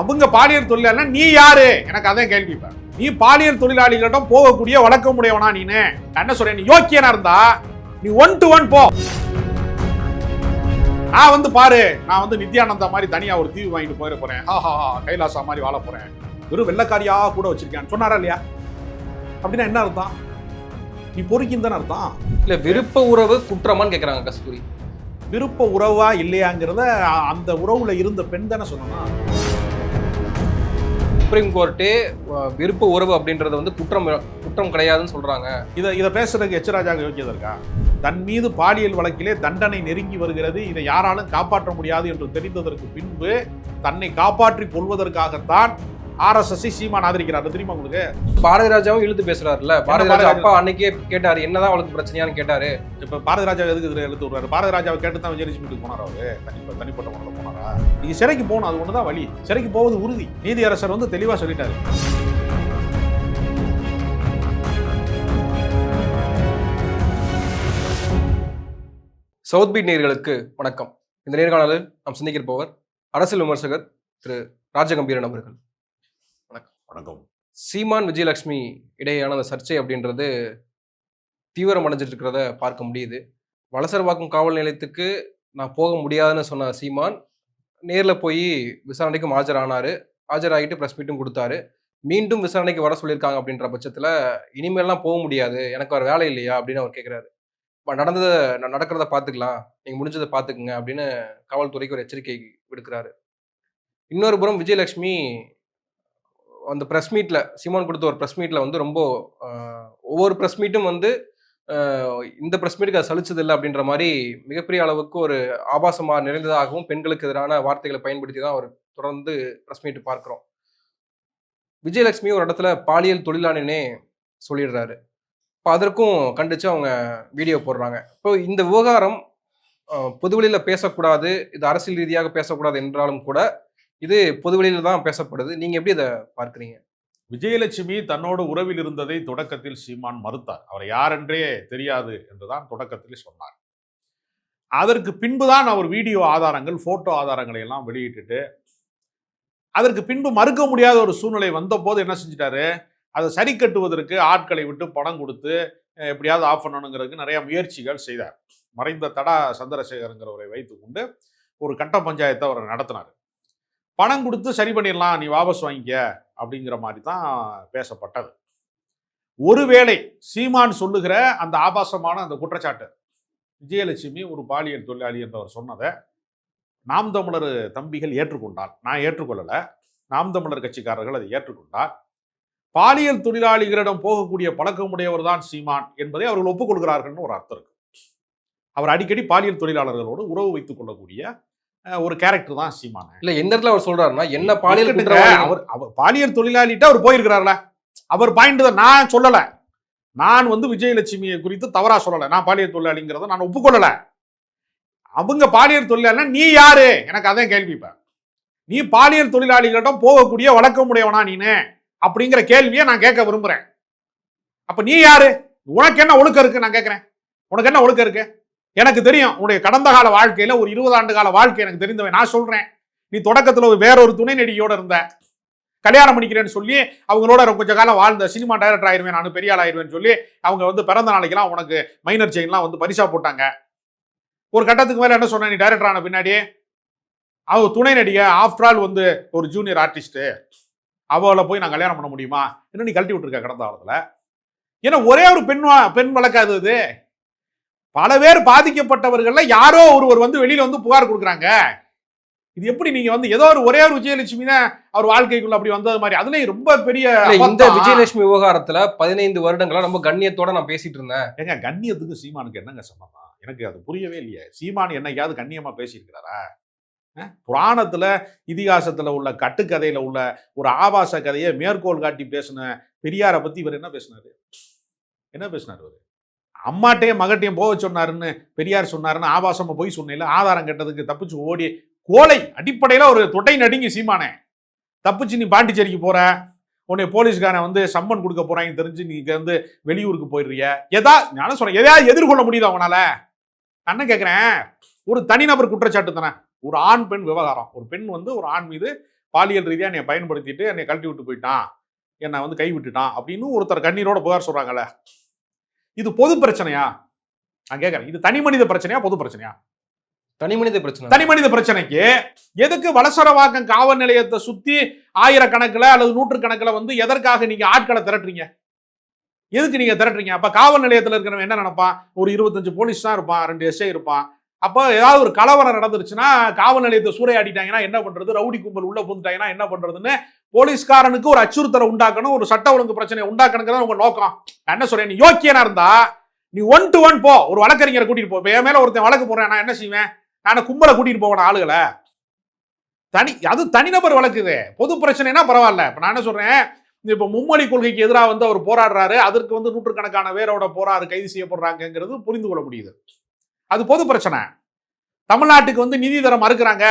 அவங்க பாலியல் தொழிலாளர்னா நீ யாரு? எனக்கு அதான் கேள்வி. நீ பாலியல் தொழிலாளிகளிடம் போகக்கூடிய வழக்கமுடையவனா நீனு நான் என்ன சொல்றேன்? நீ யோக்கியனா இருந்தா நீ ஒன் டு ஒன் போ. நான் வந்து பாரு நான் வந்து நித்யானந்தா மாதிரி தனியா ஒரு தீவு வாங்கிட்டு போயிட போறேன். ஹா ஹா ஹா கைலாசா மாதிரி வாழ போறேன். வெறும் வெள்ளக்காரியா கூட வச்சிருக்கேன் சொன்னாரா இல்லையா? அப்படின்னா என்ன அர்த்தம்? நீ பொறுக்கின்னு தானே அர்த்தம்? இல்ல விருப்ப உறவு குற்றமான்னு கேக்குறாங்க கஸ்தூரி. விருப்ப உறவா இல்லையாங்கிறத அந்த உறவுல இருந்த பெண் தானே சொல்லணும் சுப்ரீம் கோர்ட்டே விருப்ப உறவு அப்படின்றது வந்து குற்றம் குற்றம் கிடையாதுன்னு சொல்கிறாங்க இதை இதை பேசுறதுக்கு எச்சராஜாக யோக்கியது இருக்கா? தன் மீது பாலியல் வழக்கிலே தண்டனை நெருங்கி வருகிறது இதை யாராலும் காப்பாற்ற முடியாது என்று தெரிந்ததற்கு பின்பு தன்னை காப்பாற்றிக் கொள்வதற்காகத்தான் ஆர்எஸ்எஸ் சீமான் ஆதரிக்கிறார். தெரியுமா உங்களுக்கு? பாரதி ராஜாவும் இழுத்து பேசுறாருல்ல. பாரதி ராஜா? அப்பா அன்னைக்கே கேட்டாரு என்னதான் அவளுக்கு பிரச்சனையான்னு கேட்டாரு? இப்ப பாரதி ராஜா எதுக்கு எடுத்து விடுறாரு? பாரதி ராஜாவை கேட்டு தான் விஜயலட்சுமிக்கு போனார் அவரு? தனிப்பட்ட தனிப்பட்ட முறையில் போனாரா? நீங்க சிறைக்கு போகணும் அது ஒண்ணுதான் வழி. சிறைக்கு போவது உறுதி. நீதியரசர் வந்து தெளிவா சொல்லிட்டாரு. சவுத் பீட் நேயர்களுக்கு வணக்கம். இந்த நேர்காணலில் நாம் சந்திக்கிருப்பவர் அரசியல் விமர்சகர் திரு ராஜகம்பீரன் அவர்கள். வணக்கம். சீமான் விஜயலட்சுமி இடையேயான அந்த சர்ச்சை அப்படின்றது தீவிரம் அடைஞ்சிட்டு இருக்கிறத பார்க்க முடியுது. வலசரவாக்கம் காவல் நிலையத்துக்கு நான் போக முடியாதுன்னு சொன்ன சீமான் நேரில் போய் விசாரணைக்கும் ஆஜரானார். ஆஜராகிட்டு ப்ரெஸ் மீட்டும் கொடுத்தாரு. மீண்டும் விசாரணைக்கு வர சொல்லியிருக்காங்க அப்படின்ற பட்சத்தில் இனிமேல்லாம் போக முடியாது. எனக்கு வேறு வேலை இல்லையா? அப்படின்னு அவர் கேட்குறாரு நடந்ததை நான் நடக்கிறத பார்த்துக்கலாம். நீங்கள் முடிஞ்சதை பார்த்துக்குங்க அப்படின்னு காவல்துறைக்கு ஒரு எச்சரிக்கை விடுக்கிறாரு. இன்னொரு புறம் விஜயலட்சுமி அந்த ப்ரெஸ் மீட்டில் சிமான் கொடுத்த ஒரு ப்ரெஸ் மீட்டில் வந்து ரொம்ப ஒவ்வொரு ப்ரெஸ் மீட்டும் வந்து இந்த ப்ரெஸ் மீட்டுக்கு அது சலிச்சது இல்லை அப்படின்ற மாதிரி மிகப்பெரிய அளவுக்கு ஒரு ஆபாசமாக நிறைந்ததாகவும் பெண்களுக்கு எதிரான வார்த்தைகளை பயன்படுத்தி தான் அவர் தொடர்ந்து ப்ரெஸ் மீட்டு பார்க்குறோம். விஜயலட்சுமி ஒரு இடத்துல பாலியல் தொழிலாளினே சொல்லிடுறாரு. இப்போ அதற்கும் கண்டிச்சு அவங்க வீடியோ போடுறாங்க. இப்போ இந்த விவகாரம் பொதுவெளியில் பேசக்கூடாது இது அரசியல் ரீதியாக பேசக்கூடாது என்றாலும் கூட இது பொதுவெளியில தான் பேசப்படுது. நீங்க எப்படி இதை பார்க்குறீங்க? விஜயலட்சுமி தன்னோட உறவில் இருந்ததை தொடக்கத்தில் சீமான் மறுத்தார். அவர் யாரென்றே தெரியாது என்றுதான் தொடக்கத்தில் சொன்னார். அதற்கு பின்புதான் அவர் வீடியோ ஆதாரங்கள் போட்டோ ஆதாரங்களை எல்லாம் வெளியிட்டுட்டு அதற்கு பின்பு மறுக்க முடியாத ஒரு சூழ்நிலை வந்தபோது என்ன செஞ்சிட்டாரு? அதை சரி கட்டுவதற்கு ஆட்களை விட்டு பணம் கொடுத்து எப்படியாவது ஆஃப் பண்ணணுங்கிறதுக்கு நிறைய முயற்சிகள் செய்தார். மறைந்த தடா சந்திரசேகருங்கிறவரை வைத்துக்கொண்டு ஒரு கட்ட பஞ்சாயத்தை அவர் நடத்தினார். பணம் கொடுத்து சரி பண்ணிடலாம் நீ வாபஸ் வாங்கிக்க அப்படிங்கிற மாதிரி தான் பேசப்பட்டது. ஒருவேளை சீமான் சொல்லுகிற அந்த ஆபாசமான அந்த குற்றச்சாட்டு விஜயலட்சுமி ஒரு பாலியல் தொழிலாளி என்றவர் சொன்னதை நாம் தமிழர் தம்பிகள் ஏற்றுக்கொண்டார் நான் ஏற்றுக்கொள்ளலை நாம் தமிழர் கட்சிக்காரர்கள் அதை ஏற்றுக்கொண்டார் பாலியல் தொழிலாளிகளிடம் போகக்கூடிய பழக்கமுடையவர் தான் சீமான் என்பதை அவர்கள் ஒப்புக்கொள்கிறார்கள்னு ஒரு அர்த்தம் இருக்கு. அவர் அடிக்கடி பாலியல் தொழிலாளர்களோடு உறவு வைத்துக் கொள்ளக்கூடிய ஒரு கேரக்டர் தான் சீமான். இல்ல எந்த இடத்துல அவர் சொல்றாருன்னா என்ன பாலியல் அவர் அவர் பாலியல் தொழிலாளிட்ட அவர் போயிருக்கிறார்ல. அவர் பாயிண்ட் தான் நான் சொல்லல. நான் வந்து விஜயலட்சுமியை குறித்து தவறா சொல்லல. நான் பாலியல் தொழிலாளிங்கிறத நான் ஒப்புக்கொள்ளல. அவங்க பாலியல் தொழிலாளினா நீ யாரு? எனக்கு அதான் கேள்வி இப்ப. நீ பாலியல் தொழிலாளிகளிடம் போகக்கூடிய வழக்கமுடையவனா நீனு? அப்படிங்கிற கேள்வியை நான் கேட்க விரும்புறேன். அப்ப நீ யாரு? உனக்கு என்ன ஒழுக்கம் இருக்கு? நான் கேட்கிறேன். உனக்கு என்ன ஒழுக்கம் இருக்கு? எனக்கு தெரியும் உன்னுடைய கடந்த கால வாழ்க்கையில ஒரு இருபது ஆண்டு கால வாழ்க்கை எனக்கு தெரிந்தவன். நான் சொல்றேன். நீ தொடக்கத்துல வேற ஒரு துணை நடிகையோட இருந்த. கல்யாணம் பண்ணிக்கிறேன்னு சொல்லி அவங்களோட கொஞ்ச காலம் வாழ்ந்த சினிமா டைரக்டர் ஆயிருவேன் நான் பெரிய ஆள் ஆயிருவேன்னு சொல்லி அவங்க வந்து பிறந்த நாளைக்கெல்லாம் உனக்கு மைனர் செயின்லாம் வந்து பரிசா போட்டாங்க. ஒரு கட்டத்துக்கு மேலே என்ன சொன்ன? நீ டைரக்டர் ஆன பின்னாடி அவள் துணை நடிகை ஆஃப்டர் ஆல் வந்து ஒரு ஜூனியர் ஆர்டிஸ்ட்டு அவளை போய் நான் கல்யாணம் பண்ண முடியுமா? இன்னும் நீ கழட்டி விட்டுருக்க கடந்த காலத்தில்? ஏன்னா ஒரே ஒரு பெண் வா- பெண் வழக்காது இது பல பேர் பாதிக்கப்பட்டவர்கள்ல யாரோ ஒருவர் வந்து வெளியில வந்து புகார் கொடுக்குறாங்க. இது எப்படி நீங்க வந்து ஏதோ ஒரு ஒரே ஒரு விஜயலட்சுமி தான் அவர் வாழ்க்கைக்குள்ள அப்படி வந்தது மாதிரி? அதுலயும் ரொம்ப பெரிய இந்த. விஜயலட்சுமி விவகாரத்துல பதினைந்து வருடங்களா ரொம்ப கண்ணியத்தோட நான் பேசிட்டு இருந்தேன். ஏங்க கண்ணியத்துக்கு சீமானுக்கு என்னங்க சம்பந்தம்? எனக்கு அது புரியவே இல்லையே. சீமான் என்னைக்காவது கண்ணியமா பேசியிருக்கிறாரா? புராணத்துல இதிகாசத்துல உள்ள கட்டுக்கதையில உள்ள ஒரு ஆபாச கதையை மேற்கோள் காட்டி பேசின பெரியாரை பத்தி இவர் என்ன பேசினாரு? என்ன பேசினாரு அவரு அம்மாட்டையும் மகட்டையும் போக சொன்னாருன்னு பெரியார் சொன்னாருன்னு ஆபாசமாக போய் சொன்னேன்ல ஆதாரம் கெட்டதுக்கு தப்பிச்சு ஓடி கோலை அடிப்படையில் ஒரு தொட்டை நடுங்கி சீமானே தப்பிச்சு நீ பாண்டிச்சேரிக்கு போகிற உன்னை போலீஸ்காரன் வந்து சம்மன் கொடுக்க போகிறாங்கன்னு தெரிஞ்சு நீ வந்து வெளியூருக்கு போயிடுறிய எதா நான் சொல்கிறேன் எதையாவது எதிர்கொள்ள முடியுது அவனால் அண்ணன் என்ன ஒரு தனிநபர் குற்றச்சாட்டு தானே ஒரு ஆண் பெண் விவகாரம் ஒரு பெண் வந்து ஒரு ஆண் மீது பாலியல் ரீதியாக என்னை பயன்படுத்திட்டு என்னை கழட்டி விட்டு போயிட்டான் என்னை வந்து கை விட்டுட்டான் அப்படின்னு ஒருத்தர் கண்ணீரோட புகார் சொல்கிறாங்களே இது பொது பிரச்சனையா? நான் கேட்கறேன். இது தனி மனித பிரச்சனையா பொது பிரச்சனையா? தனி மனித பிரச்சனை. தனி மனித பிரச்சனைக்கு எதுக்கு வலசரவாக்கம் காவல் நிலையத்தை சுத்தி ஆயிரக்கணக்கில் அல்லது நூற்றுக்கணக்கில் வந்து எதற்காக நீங்க ஆட்களை திரட்டுறீங்க? எதுக்கு நீங்க திரட்டுறீங்க? அப்ப காவல் நிலையத்தில் இருக்கிறவன் என்ன நினைப்பான்? ஒரு இருபத்தஞ்சு போலீஸ் தான் இருப்பான் ரெண்டு எஸ்ஐ இருப்பான். அப்போ ஏதாவது ஒரு கலவரம் நடந்துருச்சுன்னா காவல் நிலையத்தை சூறையாடிட்டாங்கன்னா என்ன பண்றது? ரவுடி கும்பல் உள்ள புந்துட்டாங்கன்னா என்ன பண்றதுன்னு போலீஸ்காரனுக்கு ஒரு அச்சுறுத்தலை உண்டாக்கணும் ஒரு சட்ட ஒழுங்கு பிரச்சனையை உண்டாக்கணுங்கிறது உங்க நோக்கம். நான் என்ன சொல்றேன்? நீ யோக்கியனா இருந்தா நீ ஒன் டு ஒன் போ. ஒரு வழக்கறிஞரை கூட்டிட்டு போ. இப்ப என் மேல ஒருத்தன் வழக்கு போடுறேன் நான் என்ன செய்வேன்? நான் கும்பலை கூட்டிட்டு போவேன் ஆளுகளை. தனி அது தனிநபர் வழக்கு இது. பொது பிரச்சனைனா பரவாயில்ல. இப்ப நான் என்ன சொல்றேன்? இப்ப மும்மொழி கொள்கைக்கு எதிராக வந்து அவர் போராடுறாரு. அதற்கு வந்து நூற்றுக்கணக்கான பேரோட போராடு கைது செய்யப்படுறாங்கிறது புரிந்து கொள்ள முடியுது. அது பொது பிரச்சனை. தமிழ்நாட்டுக்கு வந்து நிதி தர மறுக்கிறாங்க.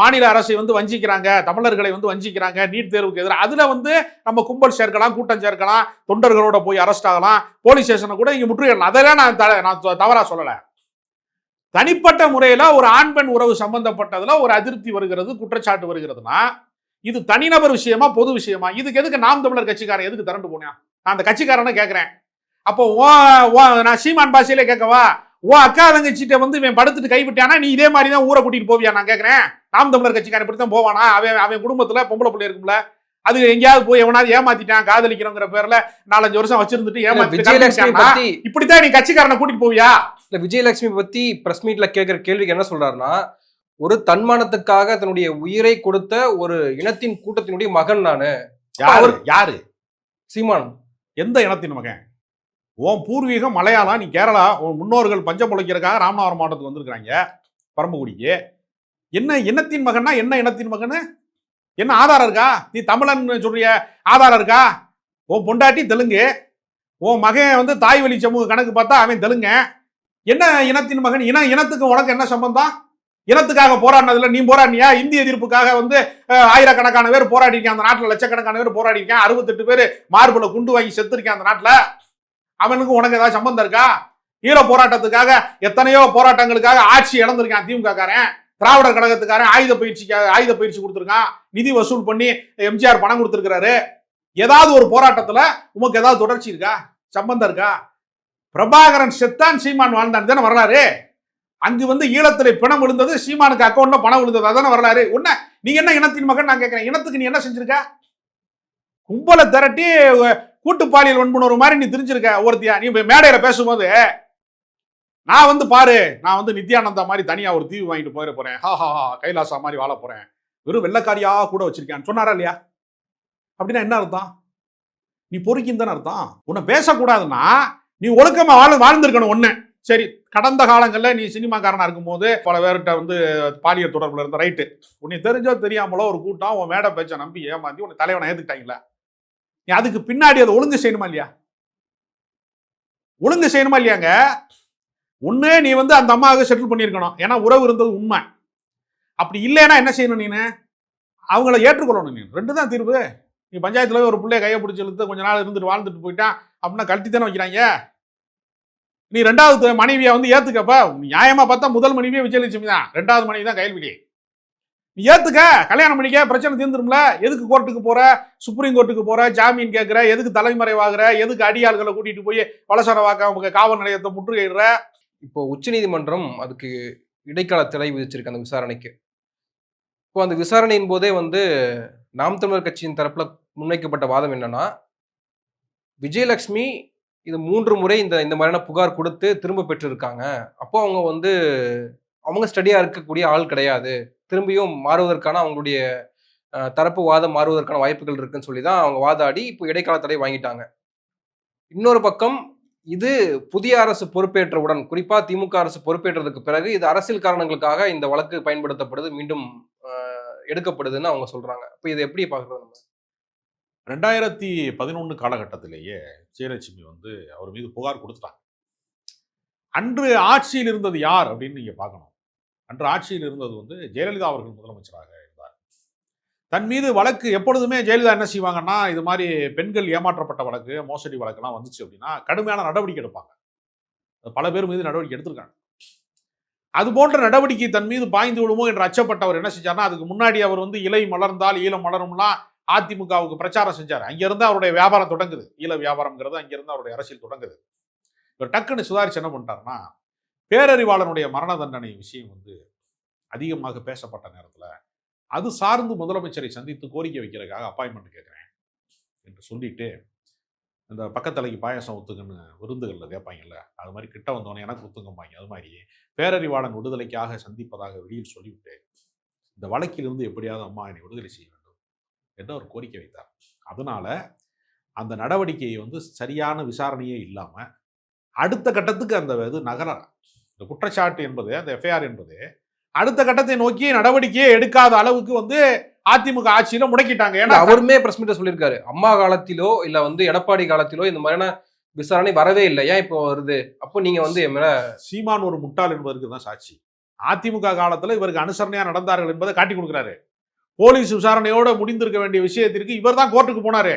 மாநில அரசை வந்து வஞ்சிக்கிறாங்க தமிழர்களை வந்து வஞ்சிக்கிறாங்க நீட் தேர்வுக்கு எதிராக அதில் வந்து நம்ம கும்பல் சேர்க்கலாம் கூட்டம் சேர்க்கலாம் தொண்டர்களோட போய் அரெஸ்ட் ஆகலாம் போலீஸ் ஸ்டேஷனை கூட இங்கே முற்றுகையிடலாம். அதெல்லாம் நான் த- நான் தவறாக சொல்லலை. தனிப்பட்ட முறையில் ஒரு ஆண் பெண் உறவு சம்பந்தப்பட்டதில் ஒரு அதிருப்தி வருகிறது குற்றச்சாட்டு வருகிறதுனா இது தனிநபர் விஷயமா பொது விஷயமா? இதுக்கு எதுக்கு நாம் தமிழர் கட்சிக்காரன் எதுக்கு திரண்டு போனேன்? நான் அந்த கட்சிக்காரனை கேட்குறேன் அப்போ ஓ- ஓ- நான் சீமான் பாஷையிலே கேட்கவா? ஓ அக்கா தங்கச்சிட்ட வந்து இவன் படுத்துட்டு கைவிட்டானா நீ இதே மாதிரி தான் ஊரை கூட்டிட்டு போவியா? நான் கேட்கிறேன் நாம் தமிழர் கட்சிக்காரன் இப்படி தான் போவானா? அவன் அவன் குடும்பத்துல பொம்பளை பிள்ளை இருக்கும்ல. அது எங்கேயாவது போய் எவனாவது ஏமாத்திட்டான் காதலிக்கிறோங்கிற பேர்ல நாலஞ்சு வருஷம் வச்சிருந்துட்டு ஏமாத்தி இப்படித்தான் நீ கட்சிக்காரனை கூட்டிட்டு போவியா? இல்ல விஜயலட்சுமி பத்தி பிரஸ் மீட்ல கேட்கிற கேள்விக்கு என்ன சொல்றாருன்னா ஒரு தன்மானத்துக்காக தன்னுடைய உயிரை கொடுத்த ஒரு இனத்தின் கூட்டத்தினுடைய மகன் நானு. யாரு? யாரு? சீமான். எந்த இனத்தின் மகன்? உன் பூர்வீகம் மலையாளம் நீ கேரளா உன் முன்னோர்கள் பஞ்சம் முளைக்கிறதுக்காக ராமநாதபுரம் மாவட்டத்துக்கு வந்திருக்கிறாங்க பரம்புக்குடிக்கு. என்ன இனத்தின் மகன்னா என்ன இனத்தின் மகனு என்ன ஆதாரம் இருக்கா? நீ தமிழன் சொல்றிய ஆதாரம் இருக்கா? உன் பொண்டாட்டி தெலுங்கு. உன் மகன் வந்து தாய் வழி சமூக கணக்கு பார்த்தா அவன் தெலுங்க. என்ன இனத்தின் மகன்? இன இனத்துக்கு உனக்கு என்ன சம்பந்தம்? இனத்துக்காக போராடினதுல நீ போராடினியா? இந்திய எதிர்ப்புக்காக வந்து ஆயிரக்கணக்கான பேர் போராடிருக்கேன் அந்த நாட்டில் லட்சக்கணக்கான பேர் போராடிருக்கேன் அறுபத்தெட்டு பேர் மார்பில் குண்டு வாங்கி செத்துருக்கேன் அந்த நாட்டில். அவனுக்கு உனக்கு ஏதாவது சம்பந்தம் இருக்கா? ஈழ போராட்டத்துக்காக எத்தனையோ போராட்டங்களுக்காக ஆட்சி இழந்திருக்கான் திமுக காரன் திராவிடர் கழகத்துக்காரன் ஆயுத பயிற்சிக்காக ஆயுத பயிற்சி கொடுத்துருக்கான். நிதி வசூல் பண்ணி எம்ஜிஆர் பணம் கொடுத்துருக்கிறாரு. ஏதாவது ஒரு போராட்டத்துல உமக்கு ஏதாவது தொடர்ச்சி இருக்கா? சம்பந்தம் இருக்கா? பிரபாகரன் செத்தான் சீமான் வாழ்ந்தான் தானே வரலாறு. அங்கு வந்து ஈழத்தில் பிணம் விழுந்தது சீமானுக்கு அக்கௌண்ட்ல பணம் விழுந்தது அதானே வரலாறு. உன்ன நீ என்ன இனத்தின் மகன் நான் கேட்கிறேன். இனத்துக்கு நீ என்ன செஞ்சிருக்க? கும்பலை திரட்டி கூட்டு பாலியல் வன்புணர்வு மாதிரி நீ தெரிஞ்சிருக்க ஒருத்தியா? நீ இப்ப மேடையில பேசும்போது நான் வந்து பாரு நான் வந்து நித்யானந்தா மாதிரி தனியா ஒரு தீவு வாங்கிட்டு போயிட போறேன். ஹா ஹா ஹா கைலாசா மாதிரி வாழ போறேன். வெறும் வெள்ளக்காரியா கூட வச்சிருக்கேன் சொன்னாரா இல்லையா? அப்படின்னா என்ன அர்த்தம்? நீ பொறுக்கின்னு தானே அர்த்தம்? உன்னை பேசக்கூடாதுன்னா நீ ஒழுக்கமா வாழ வாழ்ந்திருக்கணும் ஒன்று சரி கடந்த காலங்களில் நீ சினிமாக்காரனாக இருக்கும்போது பல பேர்கிட்ட வந்து பாலியல் தொடர்பில் இருந்த ரைட்டு. உன்னை தெரிஞ்சோ தெரியாமலோ ஒரு கூட்டம் உன் மேடை பேச்சை நம்பி ஏமாந்தி உன்னை தலைவனை ஏற்றுக்கிட்டாங்களே நீ அதுக்கு பின்னாடி அதை ஒழுங்கு செய்யணுமா இல்லையா? ஒழுங்கு செய்யணுமா இல்லையாங்க? ஒன்று நீ வந்து அந்த அம்மாவுக்கு செட்டில் பண்ணியிருக்கணும். ஏன்னா உறவு இருந்தது உண்மை. அப்படி இல்லைன்னா என்ன செய்யணும் நீனு? அவங்கள ஏற்றுக்கொள்ளணும் நீ. ரெண்டு தான் தீர்வு. நீ பஞ்சாயத்தில் ஒரு பிள்ளைய கையை பிடிச்சி இழுத்து கொஞ்ச நாள் இருந்துட்டு வாழ்ந்துட்டு போயிட்டான் அப்படின்னா கழட்டி தானே வைக்கிறாங்க. நீ ரெண்டாவது மனைவியை வந்து ஏற்றுக்கப்ப நியாயமாக பார்த்தா முதல் மனைவியே விஜயலட்சுமி தான். ரெண்டாவது மனைவி தான் கையல்விடி நீ ஏத்துக்க. கல்யாணம் பண்ணிக்க. பிரச்சனை தீர்ந்துரும்ல. எதுக்கு கோர்ட்டுக்கு போற? சுப்ரீம் கோர்ட்டுக்கு போற? ஜாமீன் கேட்குற எதுக்கு தலைமறைவாகிற? எதுக்கு அடியாள்களை கூட்டிட்டு போய் வலசர வாக்க உங்க காவல் நிலையத்தை முற்றுகையிடுற? இப்போ உச்சநீதிமன்றம் அதுக்கு இடைக்கால தடை விதிச்சிருக்கு அந்த விசாரணைக்கு. இப்போ அந்த விசாரணையின் போதே வந்து நாம் தமிழர் கட்சியின் தரப்புல முன்வைக்கப்பட்ட வாதம் என்னன்னா விஜயலட்சுமி இது மூன்று முறை இந்த இந்த மாதிரியான புகார் கொடுத்து திரும்ப பெற்றிருக்காங்க. அப்போ அவங்க வந்து அவங்க ஸ்டடியா இருக்கக்கூடிய ஆள் கிடையாது. திரும்பியும் மாறுவதற்கான அவங்களுடைய அஹ், தரப்பு வாதம் மாறுவதற்கான வாய்ப்புகள் இருக்குன்னு சொல்லி தான் அவங்க வாதாடி இப்போ இடைக்கால தடை வாங்கிட்டாங்க. இன்னொரு பக்கம் இது புதிய அரசு பொறுப்பேற்றவுடன் குறிப்பாக திமுக அரசு பொறுப்பேற்றதுக்கு பிறகு இது அரசியல் காரணங்களுக்காக இந்த வழக்கு பயன்படுத்தப்படுது மீண்டும் அஹ், எடுக்கப்படுதுன்னு அவங்க சொல்றாங்க. இப்போ இதை எப்படி பாக்குறது நம்ம? ரெண்டாயிரத்தி பதினொன்று காலகட்டத்திலேயே ஜெயலட்சுமி வந்து அவர் மீது புகார் கொடுத்துட்டாங்க. அன்று ஆட்சியில் இருந்தது யார் அப்படின்னு நீங்க பார்க்கணும். அன்று ஆட்சியில் இருந்தது வந்து ஜெயலலிதா அவர்கள் முதலமைச்சராக இருந்தார். தன் மீது வழக்கு எப்பொழுதுமே ஜெயலலிதா என்ன செய்வாங்கன்னா இது மாதிரி பெண்கள் ஏமாற்றப்பட்ட வழக்கு மோசடி வழக்கெல்லாம் வந்துச்சு அப்படின்னா கடுமையான நடவடிக்கை எடுப்பாங்க. பல பேர் மீது நடவடிக்கை எடுத்திருக்காங்க. அது போன்ற நடவடிக்கை தன் மீது பாய்ந்து விடுமோ என்று அச்சப்பட்டவர் என்ன செஞ்சார்னா அதுக்கு முன்னாடி அவர் வந்து இலை மலர்ந்தால் ஈழம் மலரும்லாம் அதிமுகவுக்கு பிரச்சாரம் செஞ்சார். அங்கிருந்து அவருடைய வியாபாரம் தொடங்குது. ஈழ வியாபாரம்ங்கிறது அங்கிருந்து அவருடைய அரசியல் தொடங்குது. இவர் டக்குன்னு சுதாரிச்சு என்ன பண்ணிட்டாருன்னா பேரறிவாளனுடைய மரண தண்டனை விஷயம் வந்து அதிகமாக பேசப்பட்ட நேரத்தில் அது சார்ந்து முதலமைச்சரை சந்தித்து கோரிக்கை வைக்கிறதுக்காக அப்பாயின்மெண்ட் கேட்குறேன் என்று சொல்லிட்டு இந்த பக்கத்தலைக்கு பாயாசம் ஊத்துங்கன்னு விருந்துகளில் கேட்பாங்கல்ல அது மாதிரி கிட்ட வந்தோன்னே எனக்கு ஒத்துங்கம்பாங்க அது மாதிரி பேரறிவாளன் விடுதலைக்காக சந்திப்பதாக வெளியில் சொல்லிவிட்டு இந்த வழக்கிலிருந்து எப்படியாவது அம்மா என்னை விடுதலை செய்ய வேண்டும் என்று அவர் கோரிக்கை வைத்தார். அதனால அந்த நடவடிக்கையை வந்து சரியான விசாரணையே இல்லாமல் அடுத்த கட்டத்துக்கு அந்த இது நகர இந்த குற்றச்சாட்டு என்பது அந்த எஃப்ஐஆர் என்பது அடுத்த கட்டத்தை நோக்கி நடவடிக்கையே எடுக்காத அளவுக்கு வந்து அதிமுக ஆட்சியில முடக்கிட்டாங்க. ஏன்னா அவருமே பிரஸ் மீட்ல சொல்லியிருக்காரு. அம்மா காலத்திலோ இல்ல வந்து எடப்பாடி காலத்திலோ இந்த மாதிரியான விசாரணை வரவே இல்லை. ஏன் இப்போ வருது? அப்போ நீங்க வந்து என் மேல சீமான் ஒரு முட்டாள் என்பதற்கு தான் சாட்சி. அதிமுக காலத்துல இவருக்கு அனுசரணையா நடந்தார்கள் என்பதை காட்டி கொடுக்குறாரு. போலீஸ் விசாரணையோட முடிந்திருக்க வேண்டிய விஷயத்திற்கு இவர் தான் கோர்ட்டுக்கு போனாரு.